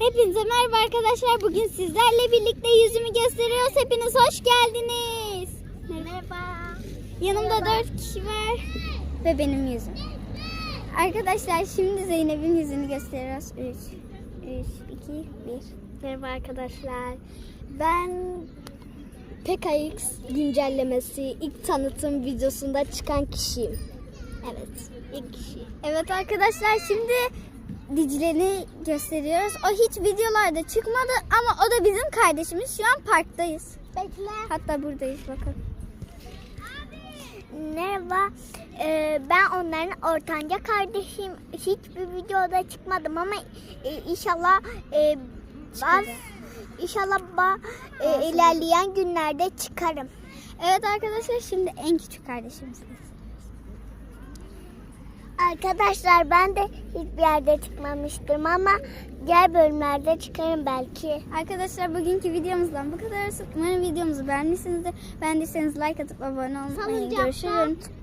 Hepinize merhaba arkadaşlar. Bugün sizlerle birlikte yüzümü gösteriyoruz. Hepiniz hoş geldiniz. Merhaba. Yanımda dört kişi var. Ve benim yüzüm. Arkadaşlar şimdi Zeynep'in yüzünü gösteriyoruz. 3, 3, 2, 1. Merhaba arkadaşlar. Ben PKX güncellemesi ilk tanıtım videosunda çıkan kişiyim. Evet, ilk kişi. Evet arkadaşlar şimdi Dicle'ni gösteriyoruz. O hiç videolarda çıkmadı ama o da bizim kardeşimiz. Şu an parktayız. Bekle. Hatta buradayız bakın. Merhaba. Ee, ben onların ortanca kardeşim. Hiçbir videoda çıkmadım ama e, inşallah e, baz, inşallah ba, e, ilerleyen günlerde çıkarım. Evet arkadaşlar şimdi en küçük kardeşimiz. Arkadaşlar ben de hiçbir yerde çıkmamıştım ama diğer bölümlerde çıkarım belki. Arkadaşlar bugünkü videomuzdan bu kadar. Umarım videomuzu beğenmişsinizdir. Beğendiyseniz like atıp abone olmayı, Salıncakta. görüşürüz.